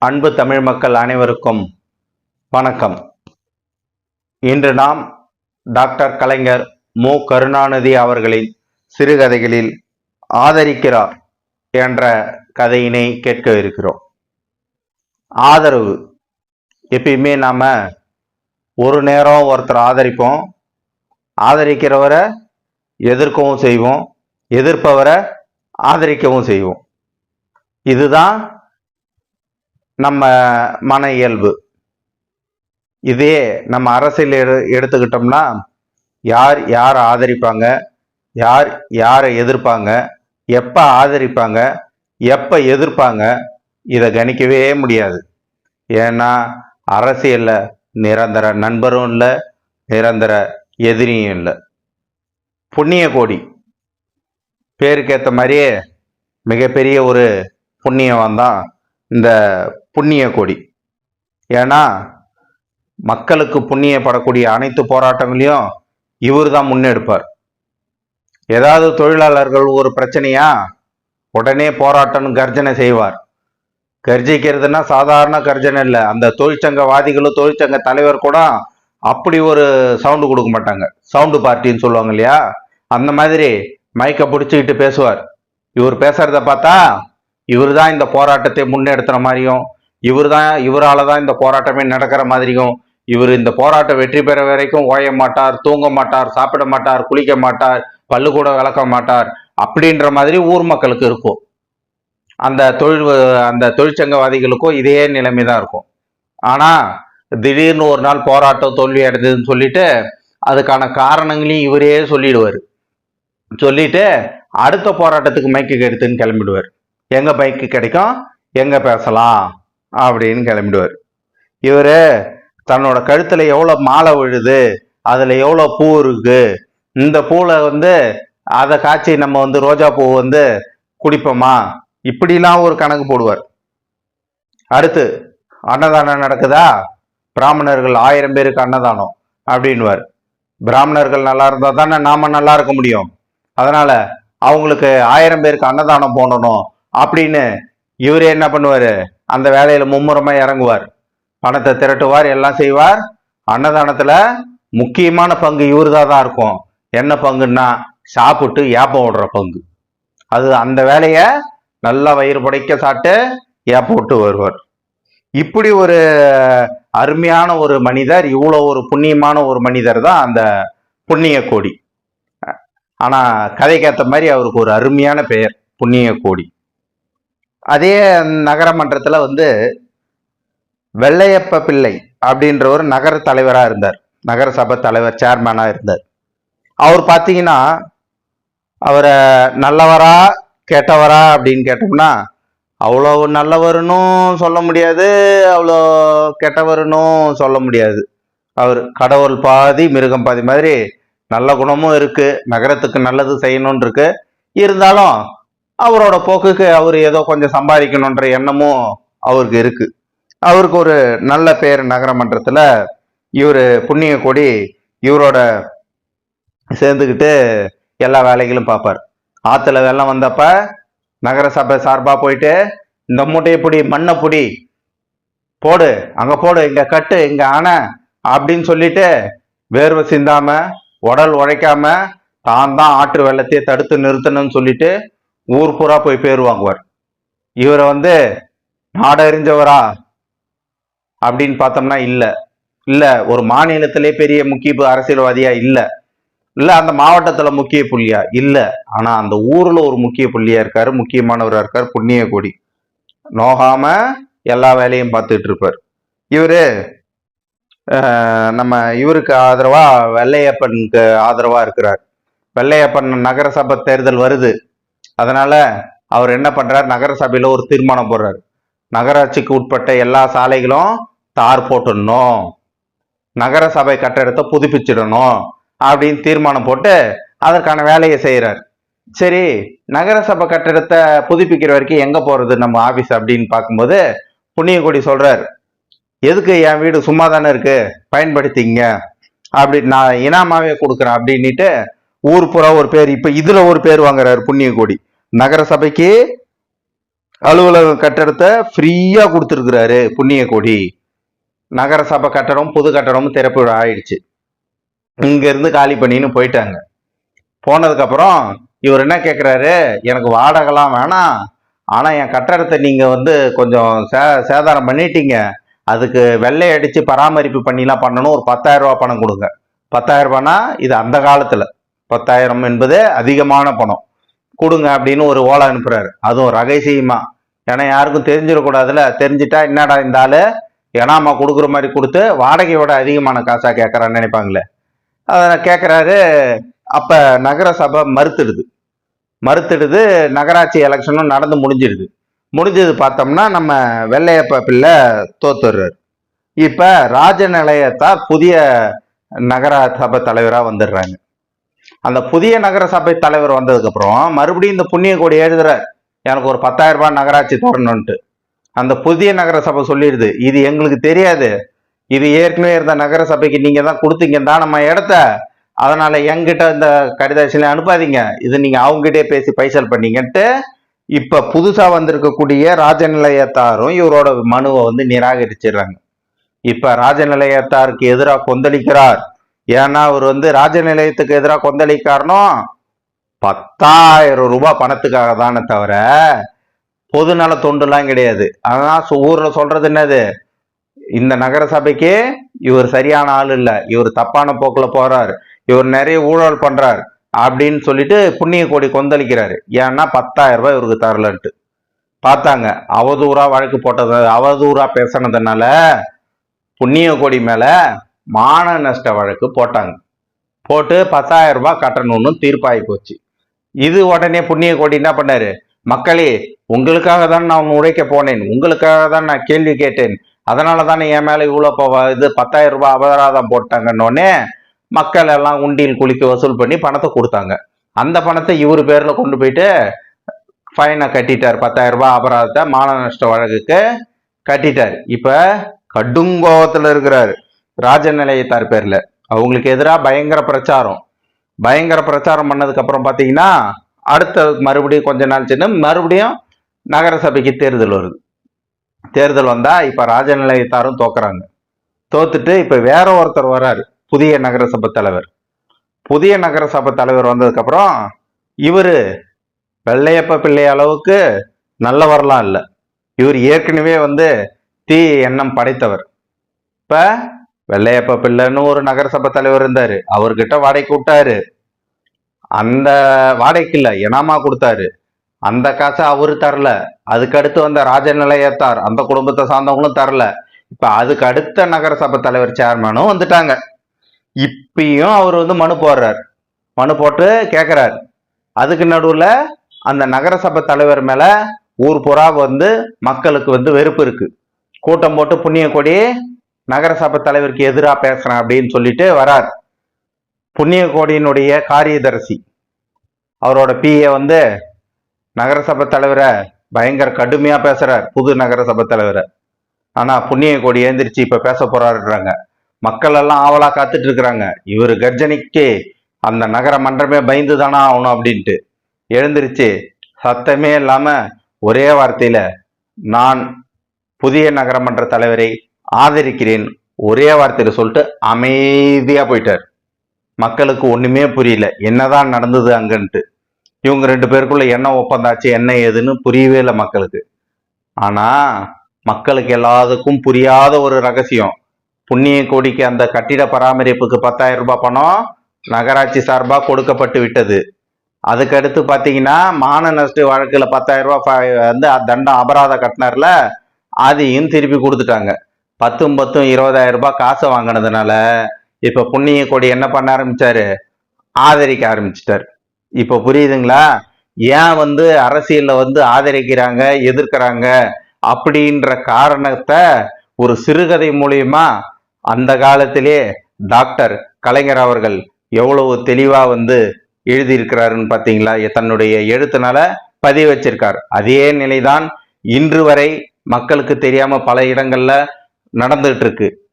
அன்பு தமிழ் மக்கள் அனைவருக்கும் வணக்கம். இன்று நாம் டாக்டர் கலைஞர் மு. கருணாநிதி அவர்களின் சிறுகதைகளில் ஆதரிக்கிறார் என்ற கதையினை கேட்க இருக்கிறோம். ஆதரவு. எப்பயுமே நாம் ஒரு நேரம் ஒருத்தர் ஆதரிப்போம். ஆதரிக்கிறவரை எதிர்க்கவும் செய்வோம். எதிர்ப்பவரை ஆதரிக்கவும் செய்வோம். இதுதான் நம்ம மன இயல்பு. இதே நம்ம அரசியல் எடு எடுத்துக்கிட்டோம்னா யார் யாரை ஆதரிப்பாங்க யார் யாரை எதிர்ப்பாங்க எப்போ ஆதரிப்பாங்க எப்போ எதிர்ப்பாங்க இதை கணிக்கவே முடியாது. ஏன்னா அரசியலில் நிரந்தர நண்பரும் இல்லை நிரந்தர எதிரியும் இல்லை. புண்ணிய கோடி. பேருக்கேற்ற மாதிரியே மிகப்பெரிய ஒரு புண்ணியவன் தான் இந்த புண்ணிய கொடி. ஏன்னா மக்களுக்கு புண்ணியப்படக்கூடிய அனைத்து போராட்டங்களையும் இவர் தான் முன்னெடுப்பார். ஏதாவது தொழிலாளர்கள் ஒரு பிரச்சனையா உடனே போராட்டம்னு கர்ஜனை செய்வார். கர்ஜிக்கிறதுனா சாதாரண கர்ஜனை இல்லை. அந்த தொழிற்சங்கவாதிகளும் தொழிற்சங்க தலைவர் கூட அப்படி ஒரு சவுண்டு கொடுக்க மாட்டாங்க. சவுண்டு பார்ட்டின்னு சொல்லுவாங்க இல்லையா? அந்த மாதிரி மைக்கை பிடிச்சிக்கிட்டு பேசுவார். இவர் பேசுறத பார்த்தா இவர் தான் இந்த போராட்டத்தை முன்னெடுத்துற மாதிரியும் இவர் தான் இவரால் தான் இந்த போராட்டமே நடக்கிற மாதிரியும் இவர் இந்த போராட்டம் வெற்றி பெற வரைக்கும் ஓய மாட்டார் தூங்க மாட்டார் சாப்பிட மாட்டார் குளிக்க மாட்டார் பல்லு கூட விளக்க மாட்டார் அப்படின்ற மாதிரி ஊர் மக்களுக்கு இருக்கும். அந்த தொழில் அந்த தொழிற்சங்கவாதிகளுக்கும் இதே நிலைமை தான் இருக்கும். ஆனால் திடீர்னு ஒரு நாள் போராட்டம் தோல்வி அடைஞ்சதுன்னு சொல்லிட்டு அதுக்கான காரணங்களையும் இவரே சொல்லிடுவார். சொல்லிட்டு அடுத்த போராட்டத்துக்கு மைக்கு எடுத்துன்னு கிளம்பிடுவார். எங்கே பைக்கு கிடைக்கும்? எங்கே பேசலாம்? அப்படின்னு கிளம்பிடுவார். இவர் தன்னோட கழுத்தில் எவ்வளோ மாலை விழுது அதில் எவ்வளோ பூ இருக்கு இந்த பூவில் வந்து அதை காய்ச்சி நம்ம வந்து ரோஜா பூ வந்து குடிப்போமா? இப்படிலாம் ஒரு கணக்கு போடுவார். அடுத்து அன்னதானம் நடக்குதா? பிராமணர்கள் ஆயிரம் பேருக்கு அன்னதானம் அப்படின்வார் பிராமணர்கள் நல்லா இருந்தால் தானே நாம் நல்லா இருக்க முடியும். அதனால் அவங்களுக்கு ஆயிரம் பேருக்கு அன்னதானம் போடணும் அப்படின்னு இவர் என்ன பண்ணுவார்? அந்த வேலையில மும்முரமா இறங்குவார். பணத்தை திரட்டுவார் எல்லாம் செய்வார். அன்னதானத்துல முக்கியமான பங்கு இவருதா தான் இருக்கும். என்ன பங்குன்னா சாப்பிட்டு ஏப்பம் விடுற பங்கு. அது அந்த வேலைய நல்லா வயிறு படைக்க சாப்பிட்டு ஏப்பம் விட்டு வருவார். இப்படி ஒரு அருமையான ஒரு மனிதர் இவ்வளோ ஒரு புண்ணியமான ஒரு மனிதர் தான் அந்த புண்ணிய கோடி ஆனால் கதைக்கேற்ற மாதிரி அவருக்கு ஒரு அருமையான பெயர் புண்ணிய கோடி அதே நகரமன்றத்தில் வந்து வெள்ளையப்ப பிள்ளை அப்படின்ற ஒரு நகர தலைவராக இருந்தார். நகரசபை தலைவர் சேர்மேனாக இருந்தார். அவர் பார்த்தீங்கன்னா அவரை நல்லவரா கெட்டவரா அப்படின்னு கேட்டோம்னா அவ்வளோ நல்லவருன்னும் சொல்ல முடியாது அவ்வளோ கெட்டவருன்னும் சொல்ல முடியாது. அவர் கடவுள் பாதி மிருகம் பாதி மாதிரி நல்ல குணமும் இருக்குது நகரத்துக்கு நல்லது செய்யணும்னு இருக்கு. இருந்தாலும் அவரோட போக்குக்கு அவர் ஏதோ கொஞ்சம் சம்பாதிக்கணுன்ற எண்ணமும் அவருக்கு இருக்கு. அவருக்கு ஒரு நல்ல பேர் நகரமன்றத்தில் இவர் புண்ணிய கொடி இவரோட சேர்ந்துக்கிட்டு எல்லா வேலைகளும் பார்ப்பார். ஆற்றுல வெள்ளம் வந்தப்ப நகரசபை சார்பாக போயிட்டு இந்த மூட்டையை பிடி மண்ணை பிடி போடு அங்கே போடு இங்கே கட்டு இங்கே அணை அப்படின்னு சொல்லிட்டு வேர்வை சிந்தாம உடல் உழைக்காம தான் தான் ஆற்று வெள்ளத்தை தடுத்து நிறுத்தணும்னு சொல்லிட்டு ஊர் பூரா போய் பேர் வாங்குவார். இவரை வந்து நாடறிஞ்சவரா அப்படின்னு பார்த்தோம்னா இல்லை. இல்லை ஒரு மாநிலத்திலே பெரிய முக்கிய அரசியல்வாதியா இல்லை. இல்லை அந்த மாவட்டத்தில் முக்கிய புள்ளியா? இல்லை. ஆனால் அந்த ஊரில் ஒரு முக்கிய புள்ளியா இருக்காரு முக்கியமானவராக இருக்கார் புண்ணிய கொடி நோகாம எல்லா வேலையும் பார்த்துட்டு இருப்பார். இவரு நம்ம இவருக்கு ஆதரவா வெள்ளையப்பனுக்கு ஆதரவா இருக்கிறார். வெள்ளையப்பன் நகரசபை தேர்தல் வருது. அதனால அவர் என்ன பண்றார்? நகரசபையில ஒரு தீர்மானம் போடுறாரு. நகராட்சிக்கு உட்பட்ட எல்லா சாலைகளும் தார் போட்டுடணும். நகரசபை கட்டடத்தை புதுப்பிச்சிடணும் அப்படின்னு தீர்மானம் போட்டு அதற்கான வேலையை செய்கிறார் சரி நகரசபை கட்டடத்தை புதுப்பிக்கிற வரைக்கும் எங்கே போகிறது நம்ம ஆஃபீஸ் அப்படின்னு பார்க்கும்போது புண்ணியகுடி சொல்கிறார் எதுக்கு என் வீடு சும்மா தானே இருக்குது பயன்படுத்திங்க. அப்படி நான் இனாமாவே கொடுக்குறேன் அப்படின்னுட்டு ஊர் புறா ஒரு பேர் இப்போ இதில் ஒரு பேர் வாங்குறாரு புண்ணியகோடி நகர சபைக்கு அலுவலக கட்டடத்தை ஃப்ரீயா கொடுத்துருக்கிறாரு புண்ணிய கோடி நகரசபை கட்டடம் புது கட்டடமும் திறப்பு ஆயிடுச்சு. இங்க இருந்து காலி பண்ணின்னு போயிட்டாங்க. போனதுக்கு அப்புறம் இவர் என்ன கேட்குறாரு எனக்கு வாடகைலாம் வேணாம். ஆனால் என் கட்டடத்தை நீங்கள் வந்து கொஞ்சம் சே சேதாரம் பண்ணிட்டீங்க. அதுக்கு வெள்ளை அடித்து பராமரிப்பு பண்ணிலாம் பண்ணணும். ஒரு பத்தாயிரம் பணம் கொடுங்க. பத்தாயிரம் இது அந்த காலத்தில். பத்தாயிரம் என்பது அதிகமான பணம். கொடுங்க அப்படின்னு ஒரு ஓலை அனுப்புறாரு. அதுவும் ரகசியமா. ஏன்னா யாருக்கும் தெரிஞ்சிடக்கூடாதுல தெரிஞ்சிட்டா என்னடா இந்த ஆளு? ஏனாமா கொடுக்குற மாதிரி கொடுத்து வாடகையோட அதிகமான காசாக கேட்குறான்னு நினைப்பாங்களே. அதை கேட்குறாரு அப்போ நகரசபை மறுத்துடுது. மறுத்துடுது. நகராட்சி எலெக்ஷனும் நடந்து முடிஞ்சிடுது. முடிஞ்சது பார்த்தோம்னா நம்ம வெள்ளையப்ப பிள்ளை தோத்துடுறாரு. இப்போ ராஜநிலையத்தார் புதிய நகர சபை தலைவராக வந்துடுறாங்க. அந்த புதிய நகர சபை தலைவர் வந்ததுக்கு அப்புறம் மறுபடியும் இந்த புண்ணிய கோடி எழுதுறார் எனக்கு ஒரு பத்தாயிரம் ரூபாய் நகராட்சி தரணும்ட்டு அந்த புதிய நகர சபை சொல்லிடுது. இது எங்களுக்கு தெரியாது. இது ஏற்கனவே இருந்த நகர சபைக்கு நீங்க தான் கொடுத்தீங்க தான் நம்ம இடத்த. அதனால எங்கிட்ட இந்த கடிதாசிலையும் அனுப்பாதீங்க. இது நீங்க அவங்ககிட்டயே பேசி பைசல் பண்ணீங்கன்ட்டு இப்ப புதுசா வந்திருக்கக்கூடிய ராஜநிலையத்தாரும் இவரோட மனுவை வந்து நிராகரிச்சிடுறாங்க. இப்ப ராஜநிலையத்தாருக்கு எதிராக கொந்தளிக்கிறார். ஏன்னா அவர் வந்து ராஜ நிலையத்துக்கு எதிராக கொந்தளிக்காரனும் பத்தாயிரம் ரூபாய் பணத்துக்காக தானே தவிர பொதுநல தொண்டுலாம் கிடையாது. அதான் ஊரில் சொல்றது என்னது? இந்த நகர சபைக்கு இவர் சரியான ஆள் இல்லை. இவர் தப்பான போக்கில் போறார். இவர் நிறைய ஊழல் பண்றார். அப்படின்னு சொல்லிட்டு புண்ணிய கோடி கொந்தளிக்கிறாரு. ஏன்னா பத்தாயிரம் ரூபாய் இவருக்கு தரலன்ட்டு. பார்த்தாங்க. அவதூறா வழக்கு போட்டது அவதூறா பேசினதுனால புண்ணிய கோடி மேல மான நஷ்ட வழக்கு போட்டாங்க. போட்டு பத்தாயிரம் ரூபாய் கட்டணும்னு தீர்ப்பாகி போச்சு. இது உடனே புண்ணிய கோடி என்ன பண்ணாரு? மக்களே உங்களுக்காக தான் நான் உழைக்க போனேன். உங்களுக்காக தான் நான் கேள்வி கேட்டேன். அதனால தானே என் மேலே இவ்வளோ இப்போ இது பத்தாயிரம் ரூபாய் அபராதம் போட்டாங்கன்னொடனே மக்கள் எல்லாம் உண்டியில் குளிக்க வசூல் பண்ணி பணத்தை கொடுத்தாங்க. அந்த பணத்தை இவர் பேரில் கொண்டு போயிட்டு ஃபைனை கட்டிட்டார். பத்தாயிரம் ரூபாய் அபராதத்தை மான நஷ்ட வழக்குக்கு கட்டிட்டார். இப்போ கடுங்கோபத்தில் இருக்கிறாரு. ராஜநிலையத்தார் பேரில். அவங்களுக்கு எதிராக பயங்கர பிரச்சாரம். பயங்கர பிரச்சாரம் பண்ணதுக்கப்புறம் பார்த்தீங்கன்னா அடுத்த மறுபடியும் கொஞ்ச நாள் சின்ன மறுபடியும் நகரசபைக்கு தேர்தல் வருது. தேர்தல் வந்தால் இப்போ ராஜநிலையத்தாரும் தோக்குறாங்க. தோத்துட்டு இப்போ வேற ஒருத்தர் வர்றாரு புதிய நகரசபை தலைவர். புதிய நகரசபை தலைவர் வந்ததுக்கப்புறம் இவர் வெள்ளையப்ப பிள்ளை அளவுக்கு நல்லவரெலாம் இல்லை. இவர் ஏற்கனவே வந்து தீ எண்ணம் படைத்தவர். இப்போ வெள்ளையப்ப பிள்ளைன்னு ஒரு நகரசபை தலைவர் இருந்தாரு. அவர்கிட்ட வாடகைக்கு கூப்பிட்டாரு. அந்த வாடகைக்கு இல்லை இனாமா கொடுத்தாரு. அந்த காசை அவரு தரல. அதுக்கு அடுத்து வந்த ராஜநிலையத்தார் அந்த குடும்பத்தை சார்ந்தவங்களும் தரல. இப்ப அதுக்கு அடுத்த நகரசபை தலைவர் சேர்மனும் வந்துட்டாங்க. இப்பயும் அவர் வந்து மனு போடுறார். மனு போட்டு கேட்குறாரு அதுக்கு நடுவில் அந்த நகரசபை தலைவர் மேல ஊர் புறா வந்து மக்களுக்கு வந்து வெறுப்பு இருக்கு. கூட்டம் போட்டு புண்ணிய கொடி நகரசபை தலைவருக்கு எதிராக பேசுறேன் அப்படின்னு சொல்லிட்டு வரார். புண்ணியகோடியினுடைய காரியதரிசி. அவரோட பிஏ வந்து நகரசபை தலைவரை பயங்கர கடுமையாக பேசுறார் புது நகரசபை தலைவரை. ஆனால் புண்ணியகோடி எழுந்திரிச்சு இப்போ பேச போறாருன்றாங்க. மக்கள் எல்லாம் ஆவலாக காத்துட்டு இருக்கிறாங்க. இவர் கர்ஜனிக்கு அந்த நகர மன்றமே பயந்து தானா ஆகணும் அப்படின்ட்டு எழுந்திருச்சு. சத்தமே இல்லாமல் ஒரே வார்த்தையில் நான் புதிய நகரமன்ற தலைவரை ஆதரிக்கிறேன். ஒரே வார்த்தையில சொல்லிட்டு அமைதியா போயிட்டார். மக்களுக்கு ஒண்ணுமே புரியல. என்னதான் நடந்தது அங்கன்ட்டு. இவங்க ரெண்டு பேருக்குள்ள என்ன ஒப்பந்தாச்சு என்ன ஏதுன்னு புரியவே இல்லை மக்களுக்கு. ஆனா மக்களுக்கு எல்லாத்துக்கும் புரியாத ஒரு ரகசியம். புண்ணிய கோடிக்கு அந்த கட்டிட பராமரிப்புக்கு பத்தாயிரம் ரூபாய் பணம் நகராட்சி சார்பாக கொடுக்கப்பட்டு விட்டது. அதுக்கடுத்து பார்த்தீங்கன்னா மான நஷ்ட வழக்கில் பத்தாயிரம் ரூபாய் வந்து தண்டம் அபராதம் கட்டினார்ல அதையும் திருப்பி கொடுத்துட்டாங்க. பத்தும் பத்தும் இருபதாயிரம் ரூபாய் காசை வாங்கினதுனால இப்ப புண்ணிய கொடி என்ன பண்ண ஆரம்பிச்சாரு? ஆதரிக்க ஆரம்பிச்சிட்டாரு. இப்ப புரியுதுங்களா? ஏன் வந்து அரசியல்ல வந்து ஆதரிக்கிறாங்க எதிர்க்கிறாங்க அப்படின்ற காரணத்தை ஒரு சிறுகதை மூலியமா அந்த காலத்திலே டாக்டர் கலைஞர் அவர்கள் எவ்வளவு தெளிவா வந்து எழுதியிருக்கிறாருன்னு பாத்தீங்களா? தன்னுடைய எழுத்துனால பதிவு வச்சிருக்கார் அதே நிலைதான் இன்று வரை மக்களுக்கு தெரியாம பல இடங்கள்ல நடந்துகிட்டு இருக்கு.